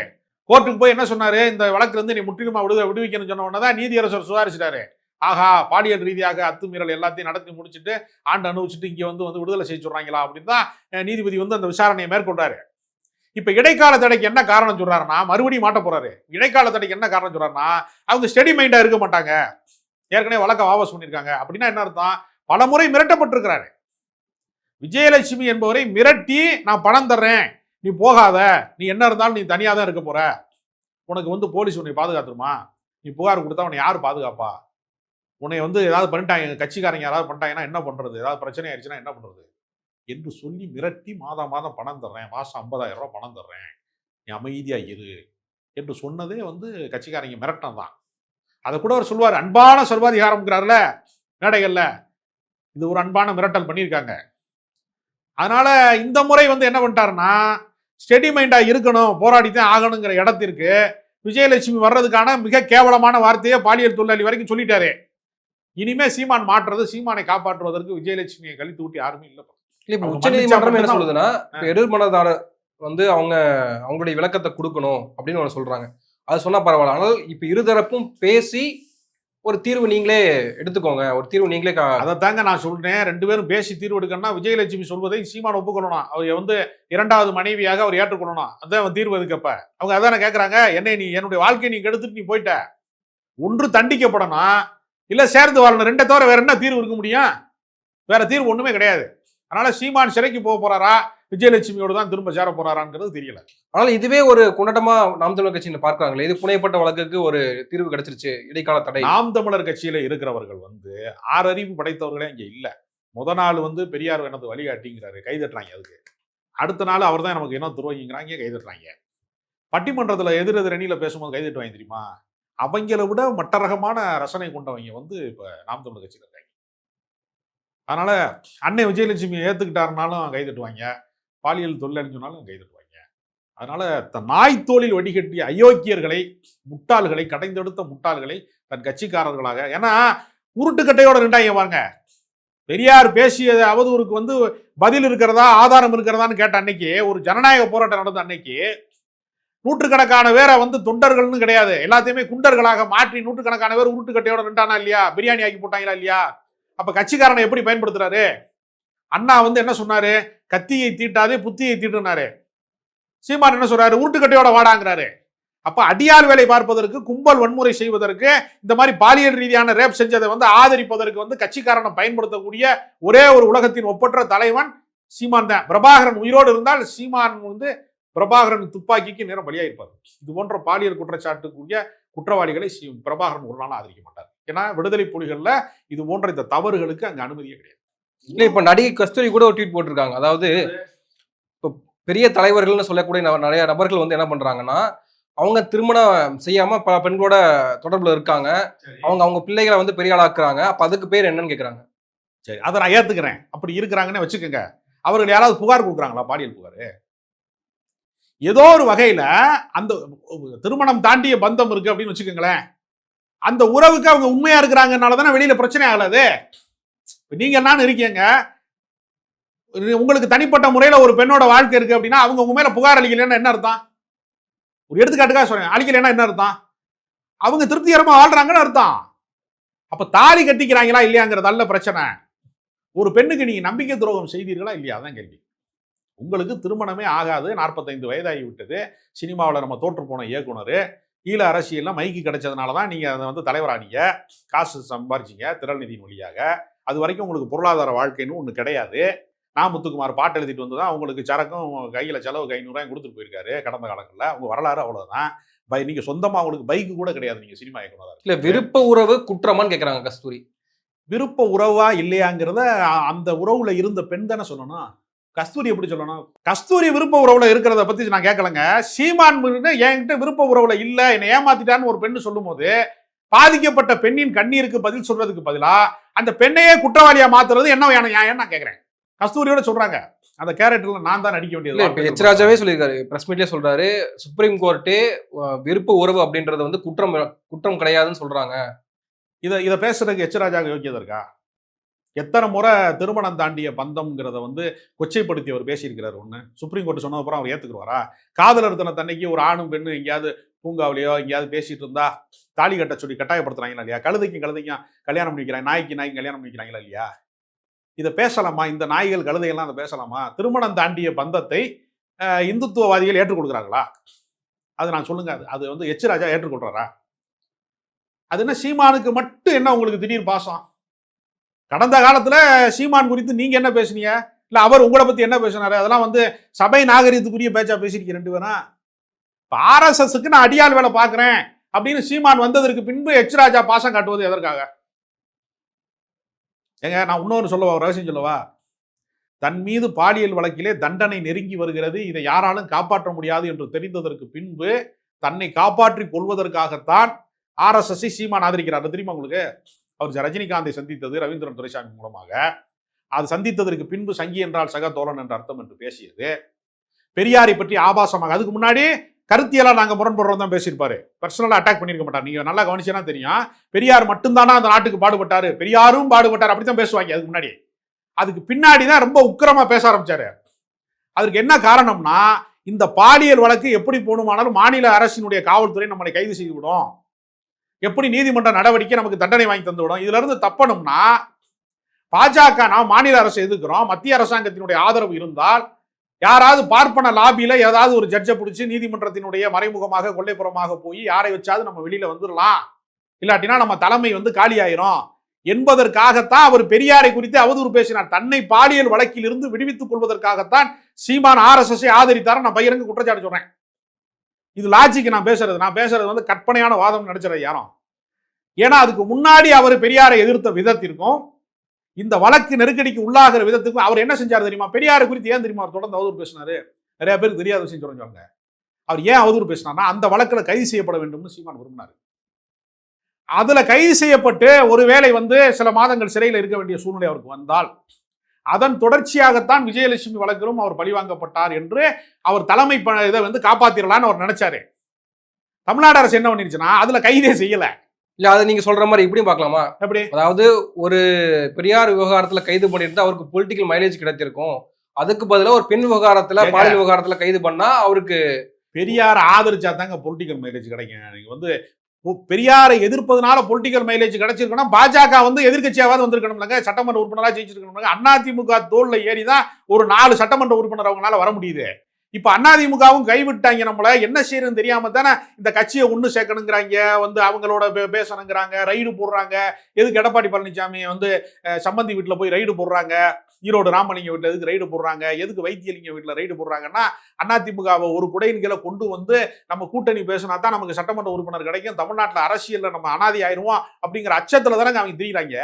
கோர்ட்டுக்கு போய் என்ன சொன்னாரு? இந்த வழக்குல இருந்து நீ முற்றிலுமா விடுத விடுவிக்கணும்னு சொன்ன உடனே தான் நீதியரசர் சுதாரிச்சிட்டாரு. ஆஹா பாலியல் ரீதியாக அத்துமீறல் எல்லாத்தையும் நடத்தி முடிச்சுட்டு ஆண்டு அனுபவிச்சுட்டு இங்கே வந்து வந்து விடுதலை செய்ய சொல்கிறாங்களா அப்படின்னு தான் நீதிபதி வந்து அந்த விசாரணையை மேற்கொண்டாரு இப்போ இடைக்கால தடைக்கு என்ன காரணம் சொல்கிறாருன்னா மறுபடியும் மாட்ட போகிறாரு இடைக்கால தடைக்கு என்ன காரணம் சொல்கிறாருன்னா அவங்க ஸ்டெடி மைண்டாக இருக்க மாட்டாங்க. ஏற்கனவே வழக்க வாபஸ் பண்ணியிருக்காங்க. அப்படின்னா என்ன அர்த்தம்? பல முறை மிரட்டப்பட்டிருக்கிறாரு. விஜயலட்சுமி என்பவரை மிரட்டி நான் பணம் தர்றேன். நீ போகாத. நீ என்ன இருந்தாலும் நீ தனியாக தான் இருக்க போகிற உனக்கு வந்து போலீஸ் உன்னை பாதுகாத்துருமா? நீ புகார் கொடுத்தா உன்னை யார் பாதுகாப்பா? உன்னை வந்து ஏதாவது பண்ணிட்டாங்க கட்சிக்காரங்க யாராவது பண்ணிட்டாங்கன்னா என்ன பண்ணுறது ஏதாவது பிரச்சனை ஆயிடுச்சுன்னா என்ன பண்ணுறது என்று சொல்லி மிரட்டி மாதம் மாதம் பணம் தர்றேன். மாதம் ஐம்பதாயிரம் ரூபா பணம் தர்றேன். நீ அமைதியாக இரு என்று சொன்னதே வந்து கட்சிக்காரங்க மிரட்டம் தான். அதை கூட அவர் சொல்லுவார். அன்பான சர்வாதிகாரம்ங்கிறாருல மேடைகளில். இது ஒரு அன்பான மிரட்டல் பண்ணியிருக்காங்க. அதனால இந்த முறை வந்து என்ன பண்ணிட்டாருன்னா ஸ்டெடி மைண்டாக இருக்கணும் போராடித்தான் ஆகணுங்கிற இடத்திற்கு விஜயலட்சுமி வர்றதுக்கான மிக கேவலமான வார்த்தையை பாலியல் தொழிலாளி வரைக்கும் சொல்லிட்டாரு. இனிமே சீமான் மாற்றுறது சீமானை காப்பாற்றுவதற்கு விஜயலட்சுமியை கழித்து விட்டு யாருமே இல்லை. இல்ல உச்ச நீதிமன்றம் என்ன சொல்லுதுன்னா எதிர்மனதாரர் வந்து அவங்க அவங்களுடைய விளக்கத்தை கொடுக்கணும் அப்படின்னு ஒண்ணு சொல்றாங்க. அது சொன்னா பரவாயில்ல. ஆனால் இப்ப இருதரப்பும் பேசி ஒரு தீர்வு நீங்களே எடுத்துக்கோங்க. ஒரு தீர்வு நீங்களே அதை தாங்க நான் சொல்றேன். ரெண்டு பேரும் பேசி தீர்வு எடுக்கணும்னா விஜயலட்சுமி சொல்வதை சீமான் ஒப்புக்கொள்ளணும் அவர் வந்து இரண்டாவது மனைவியாக அவர் ஏற்றுக்கொள்ளணும் அதான் அவன் தீர்வு எதுக்கப்ப? அவங்க அதானே கேட்கறாங்க என்னை நீ என்னுடைய வாழ்க்கையை நீ கெடுத்துட்டு நீ போயிட்ட. ஒன்று தண்டிக்கப்படணும் இல்ல சேர்ந்து வாழணும். ரெண்டை தவிர வேற என்ன தீர்வு இருக்க முடியும்? வேற தீர்வு ஒண்ணுமே கிடையாது. அதனால சீமான் சிறைக்கு போக போறாரா? விஜயலட்சுமியோடு தான் திரும்ப சேர போறாராங்கிறது தெரியல. ஆனால் இதுவே ஒரு கொண்டாட்டமா நாம் தமிழர் கட்சியில பார்க்கறாங்களே இது புனையப்பட்ட வழக்குக்கு ஒரு தீர்வு கிடைச்சிருச்சு இடைக்கால தடை. நாம் தமிழர் கட்சியில இருக்கிறவர்கள் வந்து ஆறறிவு படைத்தவர்களே இங்க இல்ல. முத நாள் வந்து பெரியார் எனது வழிகாட்டிங்கிறாரு கைதட்டுறாங்க அதுக்கு. அடுத்த நாள் அவர் தான் நமக்கு என்ன துரோகிங்கிறாங்க கைதட்டுறாங்க. பட்டிமன்றத்துல எதிர் எதிர் அணியில பேசும்போது கைதட்டுவாங்க தெரியுமா? அவங்கள விட மற்ற ரகமான ரசனை கொண்டவங்க வந்து இப்போ நாம் தமிழ் கட்சியில் இருக்காங்க. அதனால அன்னை விஜயலட்சுமி ஏத்துக்கிட்டாருனாலும் கைதட்டுவாங்க. பாலியல் தொழிலாளி சொன்னாலும் கைதட்டுவாங்க. அதனால தன் நாய் தோளில் வடிகட்டிய அயோக்கியர்களை முட்டாள்களை கடைந்தெடுத்த முட்டாள்களை தன் கட்சிக்காரர்களாக ஏன்னா உருட்டுக்கட்டையோட நின்றாங்க பாருங்க. பெரியார் பேசிய அவதூறுக்கு வந்து பதில் இருக்கிறதா ஆதாரம் இருக்கிறதான்னு கேட்ட அன்னைக்கு ஒரு ஜனநாயக போராட்டம் நடந்த அன்னைக்கு நூற்றுக்கணக்கான பேரை வந்து தொண்டர்கள்னு கிடையாது. எல்லாத்தையுமே குண்டர்களாக மாற்றி நூற்றுக்கணக்கான பேர் உருட்டுக்கட்டையோட நின்றானா இல்லையா? பிரியாணி ஆக்கி போட்டாங்களா இல்லையா? அப்ப கட்சிக்காரனை எப்படி பயன்படுத்துறாரு? அண்ணா வந்து என்ன சொன்னாரு? கத்தியை தீட்டாதே புத்தியை தீட்டுனாரு. சீமான் என்ன சொல்றாரு? உருட்டுக்கட்டையோட வாடாங்கிறாரு. அப்ப அடியார் வேலை பார்ப்பதற்கு கும்பல் வன்முறை செய்வதற்கு இந்த மாதிரி பாலியல் ரீதியான ரேப் செஞ்சதை வந்து ஆதரிப்பதற்கு வந்து கட்சிக்காரனை பயன்படுத்தக்கூடிய ஒரே ஒரு உலகத்தின் ஒப்பற்ற தலைவன் சீமான் தான். பிரபாகரன் உயிரோடு இருந்தால் சீமான் வந்து பிரபாகரன் துப்பாக்கிக்கு நேரம் பலியாயிருப்பார் இது போன்ற பாலியல் குற்றச்சாட்டுக்குரிய குற்றவாளிகளை பிரபாகரன் ஒரு நாள் ஆதரிக்க மாட்டார். ஏன்னா விடுதலை புலிகள்ல இது போன்ற இந்த தவறுகளுக்கு அங்க அனுமதியே கிடையாது. இல்ல இப்ப நடிகை கஸ்தூரி கூட ஒரு ட்வீட் போட்டிருக்காங்க. அதாவது இப்போ பெரிய தலைவர்கள்னு சொல்லக்கூடிய நிறைய நபர்கள் வந்து என்ன பண்றாங்கன்னா அவங்க திருமணம் செய்யாம பல பெண்களோட தொடர்புல இருக்காங்க. அவங்க அவங்க பிள்ளைகளை வந்து பெரிய ஆளாக்குறாங்க. அப்ப அதுக்கு பேர் என்னன்னு கேக்குறாங்க. சரி அதை நான் ஏத்துக்கிறேன். அப்படி இருக்கிறாங்கன்னு வச்சுக்கோங்க. அவர்கள் யாராவது புகார் கொடுக்குறாங்களா? பாலியல் புகார். ஏதோ ஒரு வகையில் அந்த திருமணம் தாண்டிய பந்தம் இருக்கு அப்படின்னு வச்சுக்கோங்களேன். அந்த உறவுக்கு அவங்க உண்மையாக இருக்கிறாங்கனால தானே வெளியில் பிரச்சனை ஆகலாது. இப்போ நீங்கள் என்னன்னு இருக்கீங்க. உங்களுக்கு தனிப்பட்ட முறையில் ஒரு பெண்ணோட வாழ்க்கை இருக்குது அப்படின்னா அவங்க உங்க மேலே புகார் அளிக்கலைன்னா என்ன அர்த்தம்? ஒரு எடுத்துக்காட்டுக்காக சொல்கிறேன் அளிக்கலைன்னா என்ன அர்த்தம்? அவங்க திருப்திகரமாக வாழ்கிறாங்கன்னு அர்த்தம். அப்போ தாலி கட்டிக்கிறாங்களா இல்லையாங்கிறது அல்ல பிரச்சனை. ஒரு பெண்ணுக்கு நீங்கள் நம்பிக்கை துரோகம் செய்தீர்களா இல்லையா? அதான் கேள்வி. உங்களுக்கு திருமணமே ஆகாது. நாற்பத்தைந்து வயதாகி விட்டது சினிமாவில் நம்ம தோற்று போன இயக்குனர். ஈழ அரசியலில் மைக்கு கிடைச்சதுனால தான் நீங்கள் அதை வந்து தலைவரானீங்க. காசு சம்பாரிச்சிங்க திரள் நிதியின் வழியாக. அது வரைக்கும் உங்களுக்கு பொருளாதார வாழ்க்கைன்னு ஒன்று கிடையாது. நான் முத்துக்குமார் பாட்டு எழுதிட்டு வந்து தான் உங்களுக்கு சரக்கும் கையில் செலவுக்கு ஐநூறுரூவாயும் கொடுத்துட்டு போயிருக்காரு கடந்த காலங்களில். உங்கள் வரலாறு அவ்வளோதான் பை நீங்கள் சொந்தமாக உங்களுக்கு பைக்கு கூட கிடையாது நீங்கள் சினிமா இயக்குனராக இல்ல விருப்ப உறவு குற்றமான்னு கேக்குறாங்க கஸ்தூரி. விருப்ப உறவா இல்லையாங்கிறத அந்த உறவுல இருந்த பெண் தானே சொல்லணும். கஸ்தூரி எப்படி சொல்லணும்? கஸ்தூரி விருப்ப உறவுல இருக்கிறத பத்தி நான் கேட்கலங்க சீமான் என்கிட்ட விருப்ப உறவுல இல்ல என்னை ஏமாத்திட்டான்னு ஒரு பெண்ணு சொல்லும்போது பாதிக்கப்பட்ட பெண்ணின் கண்ணீருக்கு பதில் சொல்றதுக்கு பதிலா அந்த பெண்ணையே குற்றவாளியா மாத்துறது என்ன ஏன் நான் கேக்குறேன். கஸ்தூரியோட சொல்றாங்க. அந்த கேரக்டர்ல நான் தான் நடிக்க வேண்டியது ராஜாவே சொல்லியிருக்காரு. பிரஸ் மீட்லயே சொல்றாரு சுப்ரீம் கோர்ட்டே விருப்ப உறவு அப்படின்றது வந்து குற்றம் குற்றம் கிடையாதுன்னு சொல்றாங்க. இதை இதை பேசுறதுக்கு எச் ராஜாவுக்கு யோக்கியதை இருக்கா? எத்தனை முறை திருமணம் தாண்டிய பந்தம்ங்கிறத வந்து கொச்சைப்படுத்தி அவர் பேசியிருக்கிறார் ஒன்று சுப்ரீம் கோர்ட் சொன்னதுக்கப்புறம் அவர் ஏற்றுக்குருவாரா காதலர் தினத்தன்னைக்கு ஒரு ஆணும் பெண்ணும் எங்கேயாவது பூங்காவிலையோ எங்கேயாவது பேசிட்டு இருந்தா தாலி கட்ட சொல்லி கட்டாயப்படுத்துறாங்களா இல்லையா? கழுதைக்கும் கழுதைக்கும் கல்யாணம் பண்ணிக்கிறாங்க நாய்க்கு நாய்க்கு கல்யாணம் பண்ணிக்கிறாங்களா இல்லையா? இதை பேசலாமா? இந்த நாய்கள் கழுதைகள்லாம் அதை பேசலாமா? திருமணம் தாண்டிய பந்தத்தை இந்துத்துவவாதிகள் ஏற்றுக்கொடுக்குறாங்களா அது நான் சொல்லுங்க. அது அது வந்து எச் ராஜா ஏற்றுக்கொள்றாரா? அது என்ன சீமானுக்கு மட்டும் என்ன உங்களுக்கு திடீர் பாசம்? கடந்த காலத்தில் சீமான் குறித்து நீங்கள் என்ன பேசுனீங்க? இல்லை அவர் உங்களை பற்றி என்ன பேசினாரு? அதெல்லாம் வந்து சபை நாகரீகத்துக்குரிய பேச்சா பேசியிருக்கீங்க ரெண்டு பேரும். இப்போ ஆர்எஸ்எஸ்க்கு நான் அடியாள் வேலை பார்க்குறேன் அப்படின்னு சீமான் வந்ததற்கு பின்பு எச் ராஜா பாசம் காட்டுவது எதற்காக? ஏங்க நான் இன்னொரு சொல்லவா ரகசியம் சொல்லவா? தன் மீது பாலியல் வழக்கிலே தண்டனை நெருங்கி வருகிறது. இதை யாராலும் காப்பாற்ற முடியாது என்று தெரிந்ததற்கு பின்பு தன்னை காப்பாற்றி கொள்வதற்காகத்தான் ஆர்எஸ்எஸ்ஐ சீமான் ஆதரிக்கிறார். தெரியுமா உங்களுக்கு? அவர் ரஜினிகாந்தை சந்தித்தது ரவீந்திரன் துரைசாமி மூலமாக. அது சந்தித்ததற்கு பின்பு சங்கி என்றால் சக தோழன் என்ற அர்த்தம் என்று பேசியது. பெரியாரை பற்றி ஆபாசமாக அதுக்கு முன்னாடி கருத்தியெல்லாம் நாங்கள் முரண்படுறோம் தான் பேசியிருப்பாரு. பர்சனலாக அட்டாக் பண்ணியிருக்க மாட்டார். நீங்க நல்லா கவனிச்சேன்னா தெரியும். பெரியார் மட்டும்தானா அந்த நாட்டுக்கு பாடுபட்டார்? பெரியாரும் பாடுபட்டார். அப்படித்தான் பேசுவாங்க அதுக்கு முன்னாடி. அதுக்கு பின்னாடி தான் ரொம்ப உக்கிரமாக பேச ஆரம்பித்தார் அதற்கு என்ன காரணம்னா இந்த பாலியல் வழக்கு எப்படி போகணுமானாலும் மாநில அரசினுடைய காவல்துறை நம்மளை கைது செய்து விடும் எப்படி நீதிமன்ற நடவடிக்கை நமக்கு தண்டனை வாங்கி தந்து விடும் இதுல இருந்து தப்பணும்னா பாஜக நாம் மாநில அரசு எதிர்க்கிறோம் மத்திய அரசாங்கத்தினுடைய ஆதரவு இருந்தால் யாராவது பார்ப்பன லாபியில ஏதாவது ஒரு ஜட்ஜை பிடிச்சி நீதிமன்றத்தினுடைய மறைமுகமாக கொள்ளைப்புறமாக போய் யாரை வச்சாவது நம்ம வெளியில வந்துடலாம் இல்லாட்டினா நம்ம தலைமை வந்து காலியாயிரும். என்பதற்காகத்தான் அவர் பெரியாரை குறித்து அவதூறு பேசினார். தன்னை பாலியல் வழக்கில் இருந்து விடுவித்துக் கொள்வதற்காகத்தான் சீமான் ஆர்எஸ்எஸ் ஆதரித்தார. நான் பகிரங்க குற்றச்சாட்டு சொல்றேன். இது லாஜிக் நான் பேசுறது. நான் பேசுறது வந்து கற்பனையான வாதம் நடிச்சது யாரும். ஏன்னா அதுக்கு முன்னாடி அவர் பெரியாரை எதிர்த்த விதத்திற்கும் இந்த வழக்கு நெருக்கடிக்கு உள்ளாகிற விதத்துக்கும் அவர் என்ன செஞ்சார் தெரியுமா? பெரியாரை குறித்து ஏன் தெரியுமா? அவர் தொடர்ந்து அவதூறு பேசினாரு. நிறைய பேருக்கு தெரியாத விஷயம் சொல்லுங்க. அவர் ஏன் அவதூறு பேசினார்னா அந்த வழக்குல கைது செய்யப்பட வேண்டும்னு சீமான் விரும்பினார். அதுல கைது செய்யப்பட்டு ஒருவேளை வந்து சில மாதங்கள் சிறையில் இருக்க வேண்டிய சூழ்நிலை அவருக்கு வந்தால் அதன் தொடர்ச்சியாகத்தான் விஜயலட்சுமி வழக்கிலும் அவர் பழிவாங்கப்பட்டார் என்று அவர் தலைமை இதை வந்து காப்பாத்திரலான்னு அவர் நினைச்சாரு. தமிழ்நாடு அரசு என்ன பண்ணிருச்சுன்னா அதுல கைதே செய்யல. இல்ல அதை நீங்க சொல்ற மாதிரி இப்படியும் பார்க்கலாமா? எப்படி? அதாவது ஒரு பெரியார் விவகாரத்துல கைது பண்ணியிருந்தா அவருக்கு பொலிட்டிக்கல் மைலேஜ் கிடைச்சிருக்கும் அதுக்கு பதிலா ஒரு பெண் விவகாரத்துல. பாலியல் விவகாரத்துல கைது பண்ணா அவருக்கு பெரியார் ஆதரிச்சா தாங்க பொலிட்டிக்கல் மைலேஜ் கிடைக்கும். நீங்க வந்து பெரியாரை எதிர்ப்பதனால பொலிட்டிக்கல் மைலேஜ் கிடைச்சிருக்கணும் பாஜக வந்து எதிர்க்கட்சியாவது வந்திருக்கணும்லங்க. சட்டமன்ற உறுப்பினராக ஜெயிச்சிருக்கணும்லங்க. அதிமுக தோல்ல ஏறி தான் ஒரு நாலு சட்டமன்ற உறுப்பினர் அவங்களால வர முடியுது. இப்ப அதிமுகவும் கைவிட்டாங்க நம்மள. என்ன செய்யறதுன்னு தெரியாம தானே இந்த கட்சியை ஒண்ணு சேர்க்கணுங்கிறாங்க. வந்து அவங்களோட பே- பேசணுங்கிறாங்க. ரைடு போடுறாங்க. எதுக்கு எடப்பாடி பழனிசாமி வந்து சம்பந்தி வீட்டுல போய் ரைடு போடுறாங்க. ஈரோடு ராமலிங்க வீட்டில் எதுக்கு ரைடு போடுறாங்க? எதுக்கு வைத்தியலிங்க வீட்டில் ரைடு போடுறாங்கன்னா அதிமுகவை ஒரு குடையின் கீழே கொண்டு வந்து நம்ம கூட்டணி பேசினா தான் நமக்கு சட்டமன்ற உறுப்பினர் கிடைக்கும். தமிழ்நாட்டில் அரசியலில் நம்ம அனாதி ஆயிருவோம் அப்படிங்கிற அச்சத்தில் தானே அவங்க தெரியுறாங்க.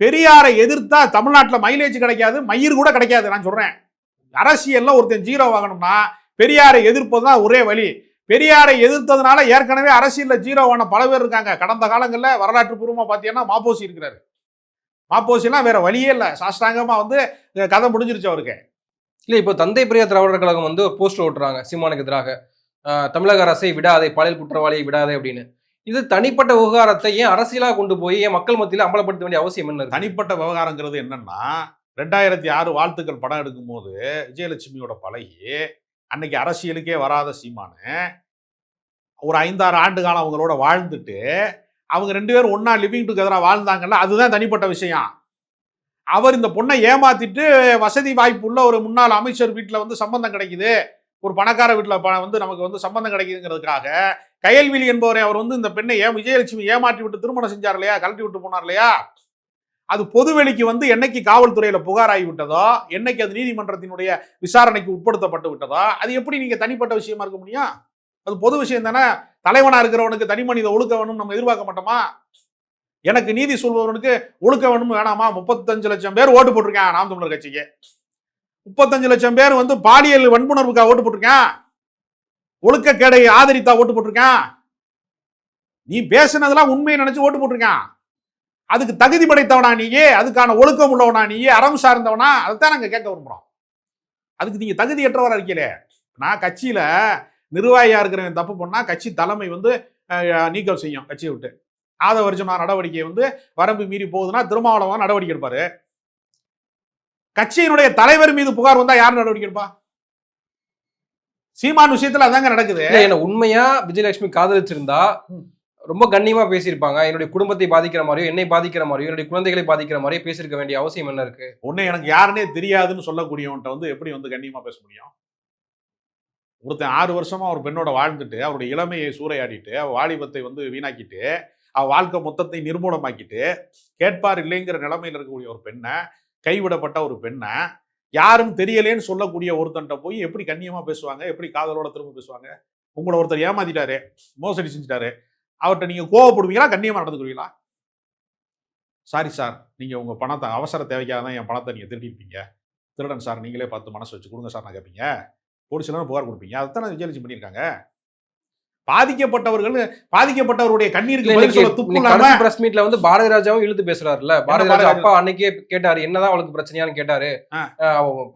பெரியாரை எதிர்த்தா தமிழ்நாட்டில் மைலேஜ் கிடைக்காது மயிர் கூட கிடைக்காது நான் சொல்கிறேன் அரசியலில் ஒருத்தன் ஜீரோ வாங்கணும்னா பெரியாரை எதிர்ப்பது தான் ஒரே வழி. பெரியாரை எதிர்த்ததுனால ஏற்கனவே அரசியலில் ஜீரோவான பல பேர் இருக்காங்க. கடந்த காலங்களில் வரலாற்று பூர்வமாக பார்த்தீங்கன்னா மாப்போசி இருக்கிறாரு. மாப்போசிலாம் வேற வழியே இல்லை. சாஸ்திராங்கமா வந்து கதை முடிஞ்சிருச்சு அவருக்கு. இல்ல இப்போ தந்தை பெரியார் திராவிடர் கழகம் வந்து போஸ்டர் ஓட்டுறாங்க சீமானுக்கு எதிராக. தமிழக அரசை விடாதே பாலியல் குற்றவாளியை விடாதே அப்படின்னு. இது தனிப்பட்ட விவகாரத்தை ஏன் அரசியலா கொண்டு போய் ஏன் மக்கள் மத்தியில அமலப்படுத்த வேண்டிய அவசியம் என்ன? தனிப்பட்ட விவகாரங்கிறது என்னன்னா ரெண்டாயிரத்தி ஆறு வாழ்த்துக்கள் படம் எடுக்கும்போது விஜயலட்சுமியோட பழகி அன்னைக்கு அரசியலுக்கே வராத சீமானு ஒரு ஐந்தாறு ஆண்டு காலம் அவங்களோட வாழ்ந்துட்டு அவங்க ரெண்டு பேரும் ஒன்றா லிவிங் டுகெதராக வாழ்ந்தாங்கல்ல அதுதான் தனிப்பட்ட விஷயம். அவர் இந்த பொண்ணை ஏமாத்திட்டு வசதி வாய்ப்பு உள்ள ஒரு முன்னாள் அமைச்சர் வீட்டில் வந்து சம்பந்தம் கிடைக்குது. ஒரு பணக்கார வீட்டில் பணம் வந்து நமக்கு வந்து சம்பந்தம் கிடைக்குதுங்கிறதுக்காக கயல்விழி என்பவரை அவர் வந்து இந்த பெண்ணை ஏ விஜயலட்சுமி ஏமாற்றி விட்டு திருமணம் செஞ்சார் இல்லையா? கழட்டி விட்டு போனார் இல்லையா? அது பொதுவெளிக்கு வந்து என்னைக்கு காவல்துறையில் புகாராகி விட்டதோ என்னைக்கு அது நீதிமன்றத்தினுடைய விசாரணைக்கு உட்படுத்தப்பட்டு விட்டதோ அது எப்படி நீங்கள் தனிப்பட்ட விஷயமா இருக்க முடியும்? அது பொது விஷயம் தானே. தலைவனா இருக்கிறவனுக்கு தனி மனித ஒழுக்க வேணும் நம்ம எதிர்பார்க்க மாட்டோமா? எனக்கு நீதி சொல்பவனுக்கு ஒழுக்க வேணும் வேணாமா? முப்பத்தஞ்சு லட்சம் பேர் ஓட்டு போட்டிருக்கான் நாம் தமிழர் கட்சிக்கு. முப்பத்தஞ்சு லட்சம் பேர் வந்து பாலியல் வன்புணர்வுக்காக ஓட்டு போட்டிருக்கேன். ஒழுக்கக்கேடை ஆதரித்தா ஓட்டு போட்டிருக்கேன். நீ பேசுனதெல்லாம் உண்மையை நினைச்சு ஓட்டு போட்டிருக்கான். அதுக்கு தகுதி படைத்தவனா நீயே அதுக்கான ஒழுக்கம் உள்ளவனா நீயே அறம் சார்ந்தவனா அதைத்தான் நாங்கள் கேட்க விரும்புகிறோம் அதுக்கு நீங்கள் தகுதியற்றவராக இருக்கீங்களே. நான் கட்சியில் நிர்வாகியா இருக்கிறவன் தப்பு பண்ணா கட்சி தலைமை வந்து நீக்கம் செய்யும் கட்சியை விட்டு. ஆதவர்ஜனா நடவடிக்கை வந்து வரம்பு மீறி போகுதுன்னா திருமாவளவன் நடவடிக்கை எடுப்பாரு. கட்சியினுடைய தலைவர் மீது புகார் வந்தா யார் நடவடிக்கை எடுப்பா? சீமான் விஷயத்துல அதாங்க நடக்குது. என்ன உண்மையா விஜயலட்சுமி காதலிச்சிருந்தா. ரொம்ப கண்ணியமா பேசியிருப்பாங்க. என்னுடைய குடும்பத்தை பாதிக்கிற மாதிரியோ என்னை பாதிக்கிற மாதிரியோ என்னுடைய குழந்தைகளை பாதிக்கிற மாதிரியோ பேசியிருக்க வேண்டிய அவசியம் என்ன இருக்கு? உன்னை எனக்கு யாருன்னே தெரியாதுன்னு சொல்லக்கூடியவன்ட்ட வந்து எப்படி வந்து கண்ணியமா பேச முடியும்? ஒருத்தன் ஆறு வருஷமாக ஒரு பெண்ணோட வாழ்ந்துட்டு அவருடைய இளமையை சூறையாடிட்டு அவள் வாலிபத்தை வந்து வீணாக்கிட்டு அவள் வாழ்க்கை மொத்தத்தை நிர்மூலமாக்கிட்டு கேட்பார் இல்லைங்கிற நிலைமையில் இருக்கக்கூடிய ஒரு பெண்ணை கைவிடப்பட்ட ஒரு பெண்ணை யாரும் தெரியலேன்னு சொல்லக்கூடிய ஒருத்தன்ட்ட போய் எப்படி கண்ணியமாக பேசுவாங்க? எப்படி காதலோட திரும்ப பேசுவாங்க? உங்களை ஒருத்தர் ஏமாத்திட்டாரு மோசடி செஞ்சுட்டாரு அவர்கிட்ட நீங்கள் கோவப்படுவீங்களா? கண்ணியமாக நடந்துக்குவீங்களா? சாரி சார் நீங்கள் உங்கள் பணத்தை அவசர தேவைக்காக தான் என் பணத்தை நீங்கள் திருடிருப்பீங்க திருடன் சார் நீங்களே பார்த்து மனசு வச்சு கொடுங்க சார் நான் கேட்பீங்க. போலீஸ்லாம் புகார் கொடுப்பீங்க. அதைத்தான் விஜயலட்சுமி பண்ணியிருக்காங்க. பாதிக்கப்பட்டவர்கள் பாதிக்கப்பட்டவருடைய கண்ணீருக்கு பிரஸ் மீட்ல வந்து பாரதி ராஜாவும் இழுத்து பேசுறாருல்ல. பாரதி ராஜா அப்பா அன்னைக்கே கேட்டாரு என்னதான் அவளுக்கு பிரச்சனையான்னு கேட்டாரு.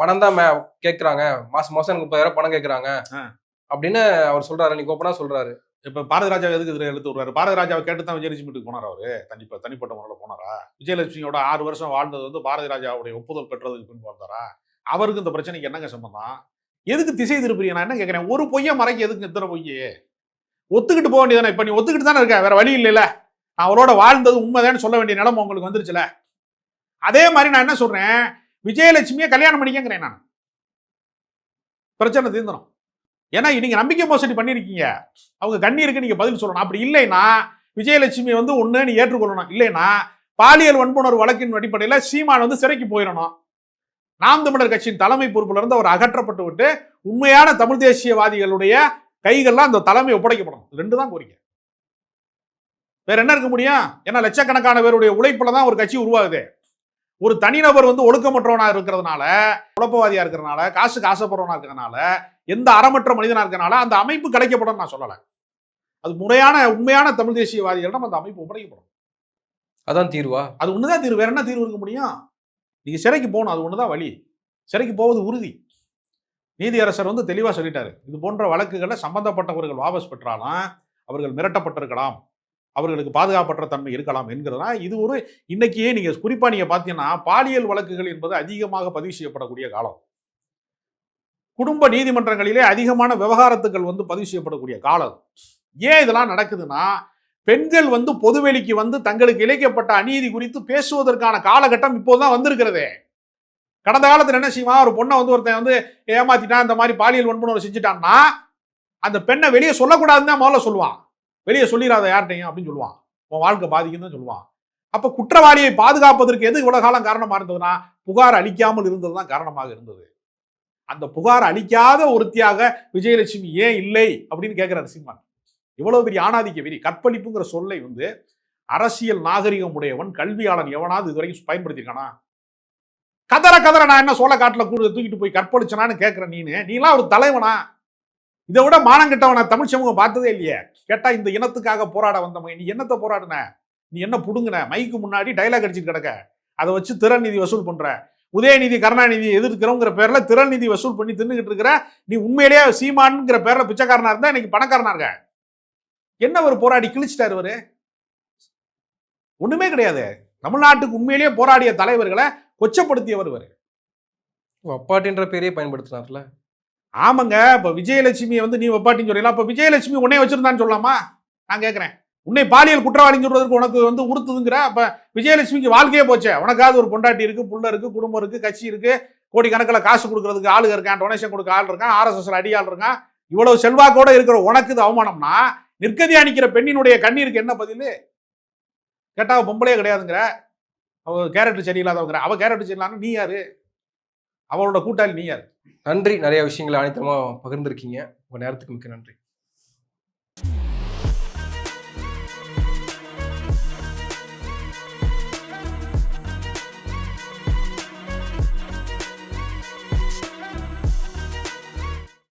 பணம் தான் கேக்குறாங்க. மாசம் மாசம் எனக்கு முப்பதாயிரம் பணம் கேக்குறாங்க. ஆ. அப்படின்னு அவர் சொல்றாரு நீ கோப்பனா சொல்றாரு. இப்ப பாரதி ராஜா எதுக்கு இதுல எடுத்து விடுறாரு? பாரதி ராஜாவை கேட்டு தான் விஜயலட்சுமி வீட்டுக்கு போனாரா அவரு? தனிப்ப தனிப்பட்ட முறையில் போனாரா? விஜயலட்சுமியோட ஆறு வருஷம் வாழ்ந்தது வந்து பாரதி ராஜாவுடைய ஒப்புதல் பெற்றதுக்கு பின் வாழ்ந்தாரா? அவருக்கு இந்த பிரச்சனைக்கு என்னங்க சம்பந்தம்? எதுக்கு திசை திருப்பிய நான் என்ன கேட்குறேன்? ஒரு பொய்ய மறைக்க எதுக்கு இத்தனை பொய்யே? ஒத்துக்கிட்டு போக வேண்டியதானே இப்போ நீ ஒத்துக்கிட்டு தானே இருக்க வேற வழி இல்லைல்ல. நான் அவரோட வாழ்ந்தது உண்மைதான்னு சொல்ல வேண்டிய நிலைமை உங்களுக்கு வந்துருச்சுல? அதே மாதிரி நான் என்ன சொல்கிறேன் விஜயலட்சுமியை கல்யாணம் பண்ணிக்கங்கிறேன் நான். பிரச்சனை தீர்ந்துடும் ஏன்னா நீங்கள் நம்பிக்கை மோசடி பண்ணியிருக்கீங்க அவங்க கண்ணீருக்கு நீங்கள் பதில் சொல்லணும். அப்படி இல்லைன்னா விஜயலட்சுமி வந்து ஒன்று நீ ஏற்றுக்கொள்ளணும். இல்லைன்னா பாலியல் வன்புணர்வு வழக்கின் அடிப்படையில் சீமான் வந்து சிறைக்கு போயிடணும். நாம் தமிழர் கட்சியின் தலைமை பொறுப்புல இருந்து அவர் அகற்றப்பட்டு விட்டு உண்மையான தமிழ் தேசியவாதிகளுடைய கைகள்லாம் அந்த தலைமை ஒப்படைக்கப்படணும். ரெண்டு தான் கோரிக்கை. வேற என்ன இருக்க முடியும்? ஏன்னா லட்சக்கணக்கான பேருடைய உழைப்புல தான் ஒரு கட்சி உருவாகுது. ஒரு தனிநபர் வந்து ஒழுக்கமற்றவனா இருக்கிறதுனால குழப்பவாதியா இருக்கிறதுனால காசுக்கு ஆசைப்படுறவனா இருக்கிறதுனால எந்த அறமற்ற மனிதனா இருக்கிறனால அந்த அமைப்பு கிடைக்கப்படும் நான் சொல்லலை. அது முறையான உண்மையான தமிழ் தேசியவாதிகளிடம் அந்த அமைப்பு ஒப்படைக்கப்படும். அதான் தீர்வா? அது ஒண்ணுதான் தீர்வு. வேற என்ன தீர்வு இருக்க முடியும்? நீங்கள் சிறைக்கு போகணும் அது ஒன்று தான் வழி. சிறைக்கு போவது உறுதி. நீதியரசர் வந்து தெளிவாக சொல்லிட்டாரு. இது போன்ற வழக்குகளை சம்பந்தப்பட்டவர்கள் வாபஸ் பெற்றாலும் அவர்கள் மிரட்டப்பட்டிருக்கலாம் அவர்களுக்கு பாதுகாப்பற்ற தன்மை இருக்கலாம் என்கிறதா இது ஒரு இன்னைக்கே நீங்கள் குறிப்பாக நீங்க பார்த்தீங்கன்னா பாலியல் வழக்குகள் என்பது அதிகமாக பதிவு செய்யப்படக்கூடிய காலம். குடும்ப நீதிமன்றங்களிலே அதிகமான விவகாரத்துக்கள் வந்து பதிவு செய்யப்படக்கூடிய காலம். ஏன் இதெல்லாம் நடக்குதுன்னா பெண்கள் வந்து பொதுவெளிக்கு வந்து தங்களுக்கு இழைக்கப்பட்ட அநீதி குறித்து பேசுவதற்கான காலகட்டம் இப்போதான் வந்திருக்கிறதே. கடந்த காலத்தில் என்ன செய்வான்? ஒரு பொண்ணை வந்து ஒருத்தன் வந்து ஏமாத்திட்டான் இந்த மாதிரி பாலியல் வன்புணர்வு செஞ்சுட்டான்னா அந்த பெண்ணை வெளியே சொல்லக்கூடாதுன்னு தான் முதல்ல சொல்லுவான். வெளியே சொல்லிடாத யார்கிட்டையும் அப்படின்னு சொல்லுவான். உன் வாழ்க்கை பாதிக்குன்னு தான் சொல்லுவான். அப்போ குற்றவாளியை பாதுகாப்பதற்கு எது இவ்வளவு காலம் காரணமாக இருந்ததுன்னா புகார் அளிக்காமல் இருந்தது தான் காரணமாக இருந்தது. அந்த புகார் அளிக்காத ஒருத்தியாக விஜயலட்சுமி ஏன் இல்லை அப்படின்னு கேட்குறாரு சீமான். இவ்வளவு பெரிய ஆணாதிக்க வெறி கற்பழிப்புங்கிற சொல்லை வந்து அரசியல் நாகரிகம் உடையவன் கல்வியாளன் எவனாவது இதுவரைக்கும் பயன்படுத்தியிருக்கானா? கதற கதற நான் என்ன சோழ காட்டில் கூட தூக்கிட்டு போய் கற்பழிச்சனான்னு கேட்கிற நீனு. நீலாம் ஒரு தலைவனா? இதை விட மானங்கெட்டவன தமிழ் சமூகம் பார்த்ததே இல்லையே. கேட்டா இந்த இனத்துக்காக போராட வந்தவங்க நீ என்னத்தை போராடுன? நீ என்ன புடுங்கின? மைக்கு முன்னாடி டைலாக் அடிச்சுட்டு கிடக்க. அதை வச்சு திறநிதி வசூல் பண்ற. உதயநிதி கருணாநிதி எதிர்க்கிறோங்கிற பேர்ல திறன் நிதி வசூல் பண்ணி தின்னுகிட்டு இருக்கிற நீ உண்மையிலேயே சீமான்ங்கிற பேர்ல பிச்சைக்காரனா இருந்தா இன்னைக்கு பணக்காரனா இருக்க? என்ன ஒரு போராடி கிழிச்சிட்டாரு இவரு? ஒண்ணுமே கிடையாது. தமிழ்நாட்டுக்கு உண்மையிலேயே போராடிய தலைவர்களை கொச்சப்படுத்தியவர் இவர். அப்பாட்டின்ற பேரையே பயன்படுத்தினார்ல? ஆமாங்க இப்ப விஜயலட்சுமியை வந்து நீ வப்பாட்டின்னு சொல்றீங்களா? அப்ப விஜயலட்சுமி உன்னைய வச்சிருந்தான்னு சொல்லலாமா? நான் கேட்கிறேன் உன்னை பாலியல் குற்றவாளின்னு சொல்றதுக்கு உனக்கு வந்து உறுத்துதுங்கிற அப்ப விஜயலட்சுமிக்கு வாழ்க்கையே போச்சே. உனக்காவது ஒரு பொண்டாட்டி இருக்கு புள்ள இருக்கு குடும்பம் இருக்கு கட்சி இருக்கு கோடிக்கணக்கில் காசு கொடுக்கறதுக்கு ஆளுங்க இருக்கான் டொனேஷன் கொடுக்க ஆள் இருக்கான் ஆர்எஸ்எஸ் அடியாள் இருக்கான். இவ்வளவு செல்வாக்கோட இருக்கிற உனக்கு இது அவமானம்னா நிற்கதியா நிற்கிற பெண்ணினுடைய கண்ணீருக்கு என்ன பதில்? கேட்டா அவ பொம்பளையே கிடையாதுங்கிற. அவ கேரக்டர் சரியில்லாதவங்கிற. அவ கேரக்டர் சரியில்லாம நீ யாரு? அவளோட கூட்டாளி நீ யாரு? நன்றி. நிறைய விஷயங்களை அனைத்தமா பகிர்ந்திருக்கீங்க. உங்க நேரத்துக்கு மிக்க நன்றி.